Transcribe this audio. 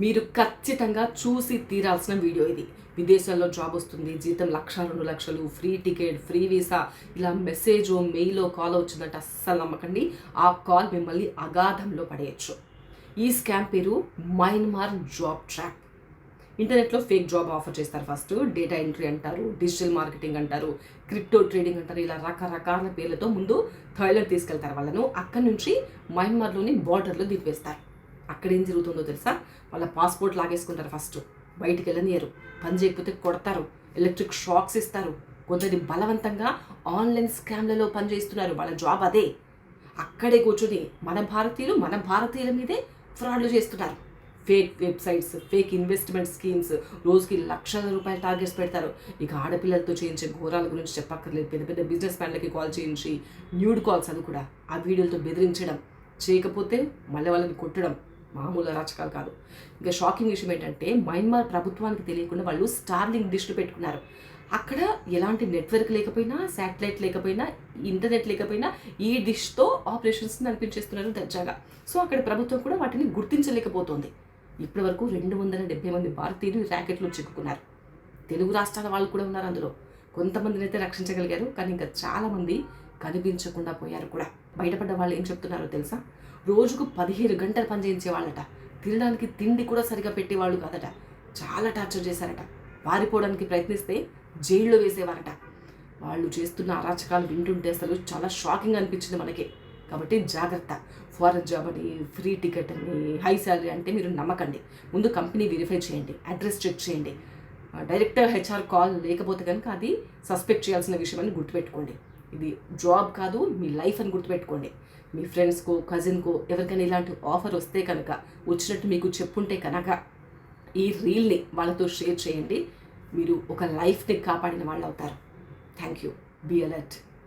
మీరు ఖచ్చితంగా చూసి తీరాల్సిన వీడియో ఇది. విదేశాల్లో జాబ్ వస్తుంది జీతం లక్ష రెండు లక్షలు ఫ్రీ టికెట్ ఫ్రీ వీసా ఇలా మెసేజ్ మెయిల్ కాల్ వచ్చిందంటే అస్సలు నమ్మకండి. ఆ కాల్ మిమ్మల్ని అగాధంలో పడేయచ్చు. ఈ స్కామ్ పేరు మైన్మార్ జాబ్ ట్రాప్. ఇంటర్నెట్లో ఫేక్ జాబ్ ఆఫర్ చేస్తారు ఫస్ట్. డేటా ఎంట్రీ అంటారు డిజిటల్ మార్కెటింగ్ అంటారు క్రిప్టో ట్రేడింగ్ అంటారు ఇలా రకరకాల పేర్లతో ముందు థాయిలాండ్ తీసుకెళ్తారు వాళ్ళను. అక్కడి నుంచి మయన్మార్లోని బార్డర్లో దింపేస్తారు. అక్కడ ఏం జరుగుతుందో తెలుసా? వాళ్ళ పాస్పోర్ట్ లాగేసుకుంటారు ఫస్ట్. బయటికి వెళ్ళనియరు పని చేయకపోతే కొడతారు. ఎలక్ట్రిక్ షాక్స్ ఇస్తారు. కొందరి బలవంతంగా ఆన్లైన్ స్కామ్లలో పనిచేస్తున్నారు వాళ్ళ జాబ్ అదే. అక్కడే కూర్చొని మన భారతీయులు మన భారతీయుల మీదే ఫ్రాడ్లు చేస్తున్నారు. Fake websites fake investment schemes రోజుకి లక్షల రూపాయల టార్గెట్స్ పెడతారు. ఇక ఆడపిల్లలతో చేయించే ఘోరాల గురించి చెప్పక్కర్లేదు. పెద్ద పెద్ద బిజినెస్ మ్యాన్లకి కాల్ చేయించి న్యూడ్ కాల్స్ అది కూడా ఆ వీడియోలతో బెదిరించడం. చేయకపోతే మళ్ళీ వాళ్ళని కొట్టడం. మామూలు అరాచకాలు కాదు. ఇంకా షాకింగ్ విషయం ఏంటంటే మయన్మార్ ప్రభుత్వానికి తెలియకుండా వాళ్ళు స్టార్లింగ్ డిష్లు పెట్టుకున్నారు. అక్కడ ఎలాంటి నెట్వర్క్ లేకపోయినా శాటిలైట్ లేకపోయినా ఇంటర్నెట్ లేకపోయినా ఈ డిష్తో ఆపరేషన్స్ నడిపించేస్తున్నారు దర్జాగా. సో అక్కడ ప్రభుత్వం కూడా వాటిని గుర్తించలేకపోతుంది. ఇప్పటి వరకు రెండు వందల డెబ్బై మంది భారతీయులు ర్యాకెట్లో చిక్కుకున్నారు. తెలుగు రాష్ట్రాల వాళ్ళు కూడా ఉన్నారు అందులో. కొంతమందిని అయితే రక్షించగలిగారు కానీ ఇంకా చాలామంది కనిపించకుండా పోయారు కూడా. బయటపడ్డ వాళ్ళు ఏం చెప్తున్నారో తెలుసా? రోజుకు పదిహేను గంటలు పనిచేయించే వాళ్ళట తినడానికి తిండి కూడా సరిగా పెట్టేవాళ్ళు కాదట. చాలా టార్చర్ చేశారట. పారిపోవడానికి ప్రయత్నిస్తే జైల్లో వేసేవారట. వాళ్ళు చేస్తున్న అరాచకాలు వింటుంటే అసలు చాలా షాకింగ్ అనిపించింది మనకి. కాబట్టి జాగ్రత్త. ఫారెన్ జాబ్ అని ఫ్రీ టికెట్ అని హై శాలరీ అంటే మీరు నమ్మకండి. ముందు కంపెనీ వెరిఫై చేయండి. అడ్రస్ చెక్ చేయండి. డైరెక్ట్ హెచ్ఆర్ కాల్ లేకపోతే కనుక అది సస్పెక్ట్ చేయాల్సిన విషయం అని గుర్తుపెట్టుకోండి. ఇది జాబ్ కాదు మీ లైఫ్ అని గుర్తుపెట్టుకోండి. మీ ఫ్రెండ్స్కో కజిన్కో ఎవరికైనా ఇలాంటి ఆఫర్ వస్తే కనుక వచ్చినట్టు మీకు చెప్పుంటే కనుక ఈ రీల్ని వాళ్ళతో షేర్ చేయండి. మీరు ఒక లైఫ్ని కాపాడిన వాళ్ళు అవుతారు థ్యాంక్ యూ బీ అలర్ట్